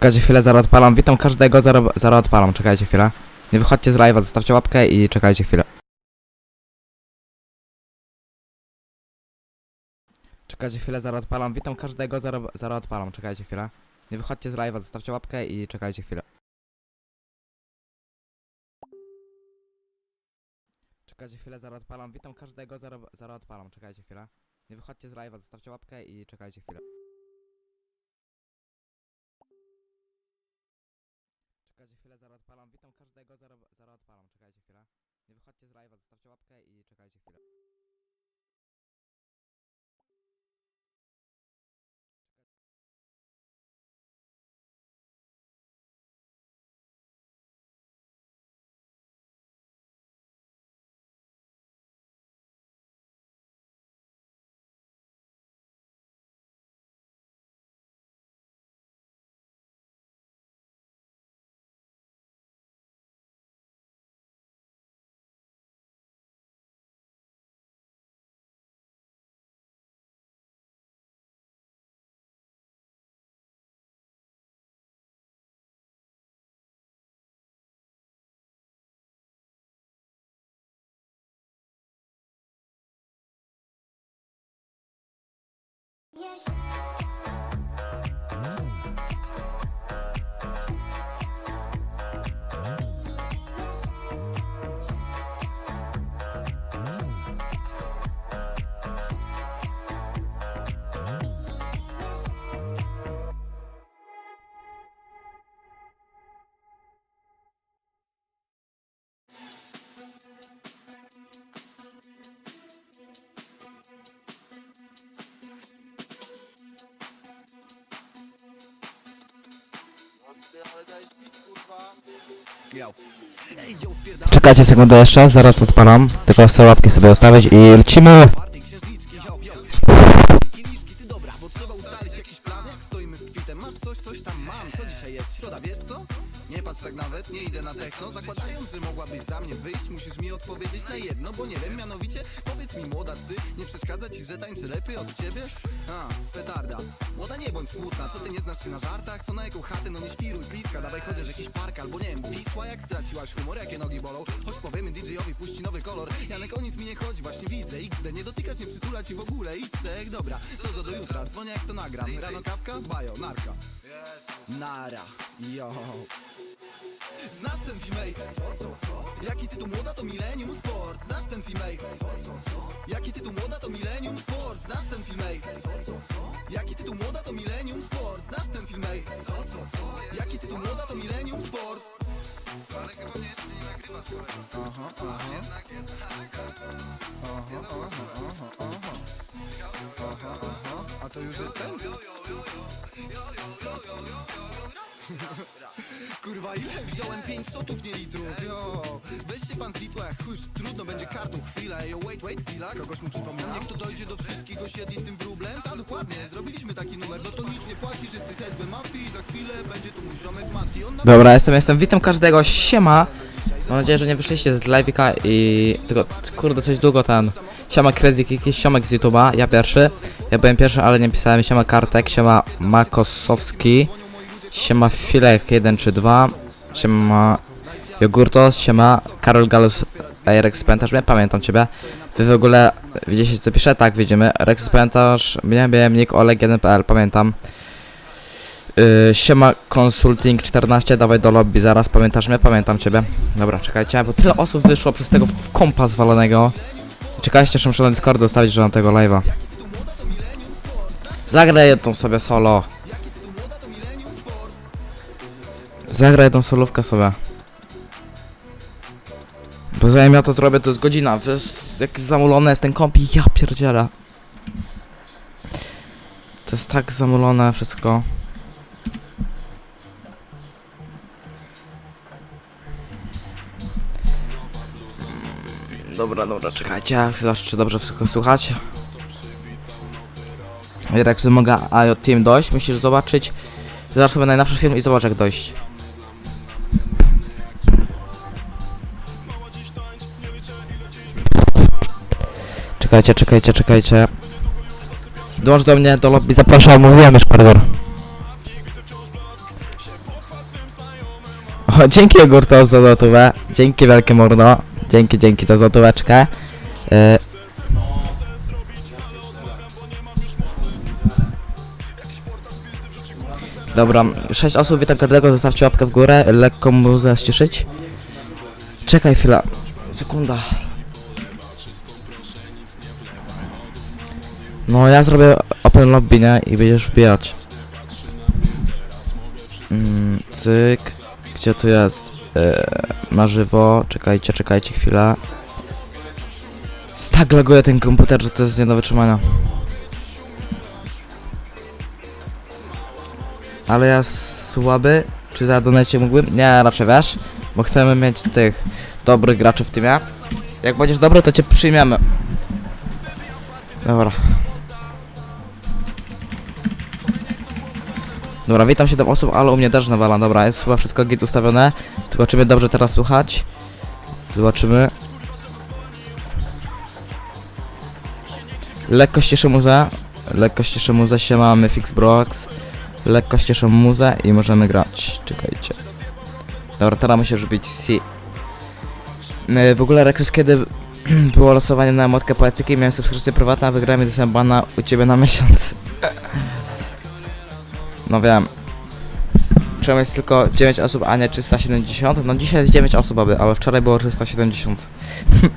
Czekajcie chwilę, zaraz odpalam. Witam każdego, zaraz, zaraz odpalam. Czekajcie chwilę. Nie wychodźcie z live'a, zostawcie łapkę i czekajcie chwilę. Czekajcie chwilę, zaraz odpalam. Witam każdego, zaraz, zaraz odpalam. Czekajcie chwilę. Nie wychodźcie z live'a, zostawcie łapkę i czekajcie chwilę. Czekajcie chwilę, zaraz odpalam. Witam każdego, zaraz, zaraz odpalam. Czekajcie chwilę. Nie wychodźcie z live'a, zostawcie łapkę i czekajcie chwilę. Każdego, zaraz, zaraz odpalam. Czekajcie chwilę. Nie wychodźcie z live'a, zostawcie łapkę i czekajcie chwilę. wish Czekajcie sekundę jeszcze, zaraz odpalam. Tylko chcę łapki sobie ustawić i lecimy! Nie przeszkadza ci, że tańczy lepiej od ciebie? A, petarda. Młoda, nie bądź smutna, co ty nie znasz się na żartach? Co na jaką chatę, no nie świruj bliska Dawaj chociaż jakiś park albo nie wiem, Wisła? Jak straciłaś humor, jakie nogi bolą? Choć powiemy DJ-owi, puści nowy kolor. Janek, o nic mi nie chodzi, właśnie widzę XD, nie dotykać, nie przytulać i w ogóle Icek, dobra, to co do jutra, dzwonię jak to nagram. Rano kawka, bajo, narka. Nara, yo Znasz ten ej? Co, co, co? Jaki tytuł młoda to Millennium Sport Znasz ten ej? Co, co, co? Jaki tytuł młoda to Millennium Sport Znasz ten ej? Co, co, co? Jaki tytuł młoda to Millennium Sport Znasz ten ej? Co, co, co? Jaki tytuł młoda to Millennium Sport Ale chyba mnie jeszcze nie nagrywasz, kolego Aha, aha Jednak, jednak Aha, aha, aha, aha Aha, aha A to już jest ten? Kurwa, ile wziąłem? 5 shotów, nie litrów, yo Weź się pan z chuj, trudno będzie kartą. Chwilę Yo, wait, wait, chwila, kogoś mu przypomniał Niech to dojdzie do wszystkich osiedli z tym wróblem. Ta, dokładnie, zrobiliśmy taki numer. No to nic nie Mafii. Za chwilę będzie tu mój ziomek Mati. On na Dobra, jestem, jestem. Witam każdego, siema! Mam nadzieję, że nie wyszliście z live'ika i... Tylko, kurde, coś długo ten... Siema Krezik, jakiś siomek z YouTube'a, ja pierwszy. Ja byłem pierwszy, ale nie pisałem. Siema Kartek, siema Makosowski. Siema Filek 1 czy 2. Siema Jogurtos, siema Karol Galus, Rex Pętarz, ja pamiętam ciebie. Wy w ogóle widzicie co pisze? Tak, widzimy. Rex Pętarz, mnie wiem, nick Oleg 1.pl, pamiętam. Yy, siema Consulting 14, dawaj do lobby zaraz, pamiętasz mnie? Pamiętam ciebie. Dobra, czekajcie, bo tyle osób wyszło przez tego kompa zwalonego. Czekajcie, jeszcze muszę na Discordu ustawić, że mam tego live'a. Zagraj jedną sobie solo. Zagraj jedną solówkę sobie. Bo zanim ja to zrobię, to jest godzina. Wiesz, jak zamulone jest ten komp i ja pierdzielę. To jest tak zamulone wszystko. Dobra, dobra, czekajcie, jak zobaczę, czy dobrze wszystko słychać. Jak mogę IoT Team dojść, musisz zobaczyć. Zobacz sobie najnowszy film i zobacz jak dojść. Czekajcie, czekajcie, czekajcie. Dołącz do mnie do lobby, zapraszam, mówiłem już, pardon. dzięki Jogurto za złotówę. Dzięki wielkie mordo. Dzięki, dzięki za złotóweczkę. E, Dobra, 6 osób, witam każdego, zostawcie łapkę w górę, lekko muzę ściszyć. Czekaj chwila, sekunda. No ja zrobię open lobby, nie? I będziesz wbijać. Mm, cyk. Gdzie tu jest? Na żywo. Czekajcie, czekajcie chwilę. Tak laguje ten komputer, że to jest nie do wytrzymania. Ale ja słaby? Czy za donecie mógłbym? Nie, raczej wiesz. Bo chcemy mieć tych dobrych graczy w teamie. Jak będziesz dobry, to cię przyjmiemy. Dobra. Dobra, witam 7 osób, ale u mnie też nawala. Dobra, jest chyba wszystko git ustawione. Tylko czy mnie dobrze teraz słuchać? Zobaczymy. Lekko ściszę muzę. Lekko ściszę muzę, się mamy Fix Brox. Lekko ściszę muzę i możemy grać. Czekajcie. Dobra, teraz musisz być C. Yy, W ogóle Rexus, kiedy było losowanie na motkę poetyki, miałem subskrypcję prywatną, a wygrałem i dostałem bana u ciebie na miesiąc. No wiem. Czemu jest tylko 9 osób, a nie 370? No dzisiaj jest 9 osób, aby, ale wczoraj było 370.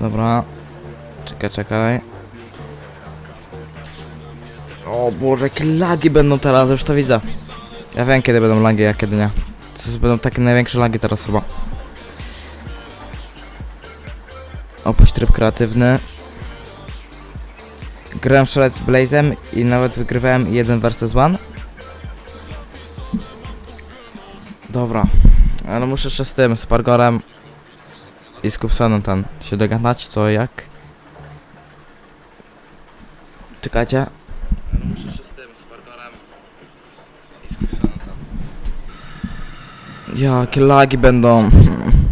Dobra. Czekaj, czekaj. O Boże, jakie lagi będą teraz, już to widzę. Ja wiem kiedy będą lagi, a kiedy nie. To będą takie największe lagi teraz chyba. Opuść tryb kreatywny. Grałem wczoraj z Blazem i nawet wygrywałem 1 vs 1. Dobra. Ale muszę jeszcze z tym, z Pargorem i z Kupsonem ten się dogadać, co jak. Czekajcie. Ale muszę jeszcze z tym, z Pargorem i z Kupsonem ten. Jakie lagi będą.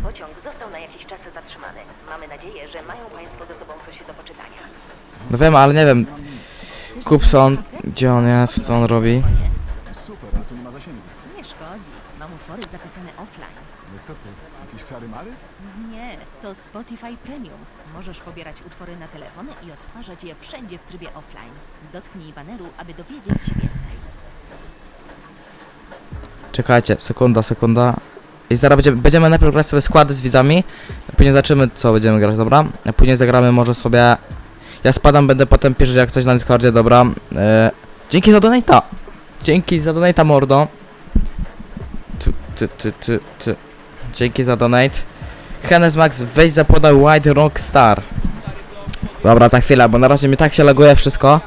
Pociąg został na jakiś czas zatrzymany. Mamy nadzieję, że mają Państwo ze sobą coś do poczytania. No wiem, ale nie wiem. Kupson, gdzie on jest, co on robi? Super, ale tu nie ma zasięgu. Nie szkodzi. Mam utwory zapisane offline. Ale co ty? Jakieś czary mary? Nie, to Spotify Premium. Możesz pobierać utwory na telefon i odtwarzać je wszędzie w trybie offline. Dotknij baneru, aby dowiedzieć się więcej. Czekajcie, sekunda, sekunda. I zaraz będziemy, będziemy najpierw grać sobie składy z widzami, a później zobaczymy co będziemy grać, dobra? A później zagramy może sobie... Ja spadam, będę potem pisać jak coś na Discordzie, dobra? E, dzięki za donate'a! Dzięki za donate'a, mordo! Ty, ty, ty, ty, ty. Dzięki za donate. Hennes Max, weź zapodaj White Rockstar. Dobra, za chwilę, bo na razie mi tak się laguje wszystko,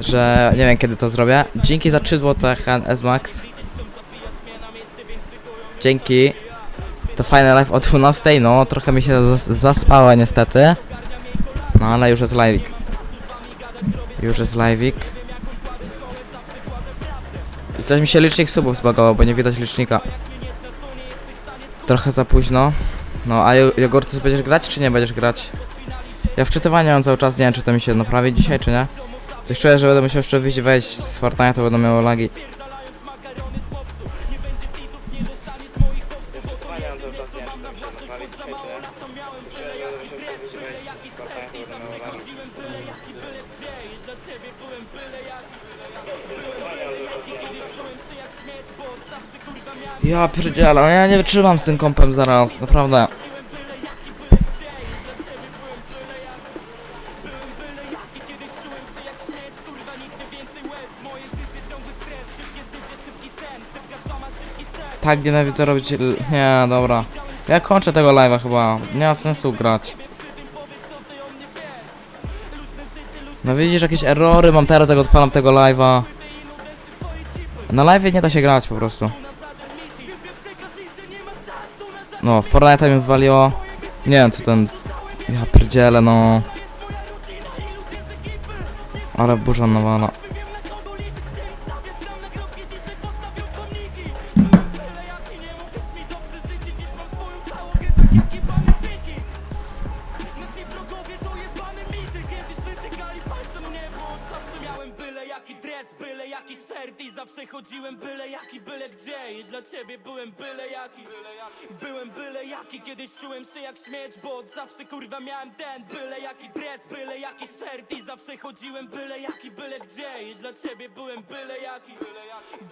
że nie wiem kiedy to zrobię. Dzięki za 3 zł, Hennes Max. Dzięki. To fajne live o 12, no trochę mi się zas zaspała niestety. No ale już jest live'ik. Już jest live'ik. I coś mi się licznik subów zbagował, bo nie widać licznika. Trochę za późno. No a Jo- Jogurtus będziesz grać czy nie będziesz grać? Ja wczytywanie mam cały czas, nie wiem czy to mi się naprawi dzisiaj czy nie. Coś czuję, że będę musiał jeszcze wyjść wejść z Fortnite, to będą miało lagi. Ja pierdzielę, no ja nie wytrzymam z tym kompem zaraz, naprawdę. Tak nienawidzę robić... Nie, dobra. Ja kończę tego live'a chyba. Nie ma sensu grać. No widzisz, jakieś errory mam teraz, jak odpalam tego live'a. Na live nie da się grać po prostu. No, Fortnite mi wywaliło. Nie wiem co ten... Ja pierdzielę, no. Ale burza nawala. Zawsze chodziłem byle jaki, byle gdzie. I dla ciebie byłem byle jaki. Byłem byle jaki, kiedyś czułem się jak śmieć Bo od zawsze kurwa miałem ten Byle jaki dres, byle jaki shirt. I zawsze chodziłem byle jaki, byle gdzie. I dla ciebie byłem byle jaki.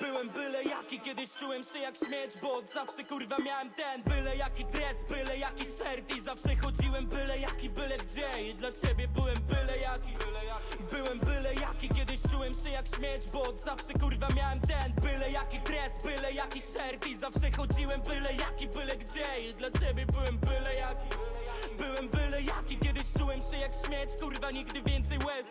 Byłem byle jaki, kiedyś czułem się jak śmieć Bo od zawsze kurwa miałem ten Byle jaki dres, byle jaki shirt. I zawsze chodziłem byle jaki, byle gdzie. I dla ciebie byłem byle jaki. Byłem byle jaki, kiedyś czułem się jak śmieć Bo od zawsze kurwa miałem ten Byle jaki dres, byle jaki shirt I zawsze chodziłem byle jaki, byle gdzie. I dla ciebie byłem byle jaki. Byłem byle jaki, kiedyś czułem się jak śmieć Kurwa nigdy więcej łez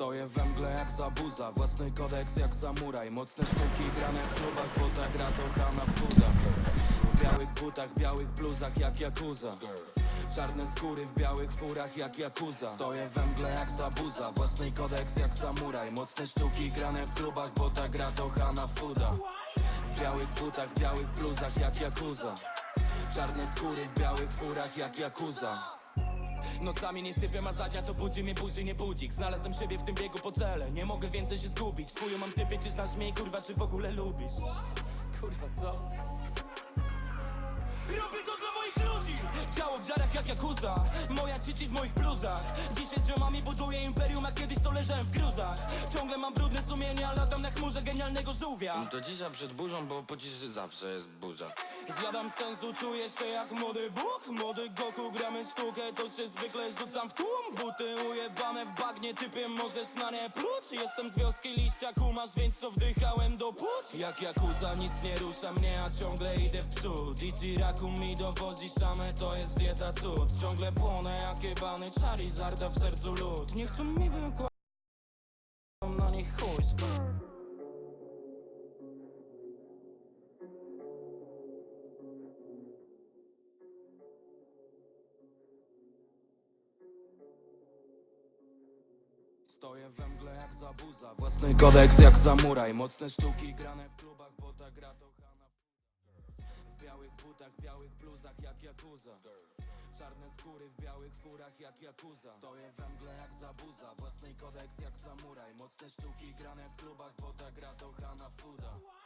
Stoję we mgle jak zabuza, własny kodeks jak samuraj. Mocne sztuki grane w klubach, bo ta gra to Hana Fuda. W białych butach, białych bluzach jak Yakuza. Czarne skóry w białych furach jak Yakuza. Stoję we mgle jak zabuza, własny kodeks jak samuraj. Mocne sztuki grane w klubach, bo ta gra to Hana Fuda. W białych butach, białych bluzach jak Yakuza. Czarne skóry w białych furach jak Yakuza Nocami nie sypię, a za dnia to budzi mnie burzy, nie budzik Znalazłem siebie w tym biegu po cele Nie mogę więcej się zgubić Twój mam typie, czy znasz mnie, kurwa, czy w ogóle lubisz? Kurwa, co? Robię to dla moich ludzi. Ciało w żarach jak Yakuza. Moja cici w moich bluzach. Dzisiaj z ziomami buduję imperium, a kiedyś to leżałem w gruzach. Ciągle mam brudne sumienie, a latam na chmurze genialnego żółwia. To dzisiaj przed burzą, bo po ciszy zawsze jest burza. Zjadam sensu, czuję się jak młody Bóg. Młody Goku, gramy sztukę, to się zwykle rzucam w tłum. Buty ujebane w bagnie, typie możesz na nie pluć. Jestem z wioski liścia, kumasz, więc co wdychałem do płuc. Jak Yakuza, nic nie rusza mnie, a ciągle idę w przód. Ichiraku mi dowozi szamę, to jest dieta cud. Ciągle płonę jak jebany Charizarda w sercu lód. Nie chcą mi wykładać na nich chuj. Stoję we mgle jak zabuza Własny kodeks jak samuraj. Mocne sztuki grane w klubach, białych butach, białych bluzach jak Yakuza. Czarne skóry w białych furach jak Yakuza. Stoję we mgle jak zabuza Własny kodeks jak samuraj. Mocne sztuki grane w klubach, bo ta gra to Fuda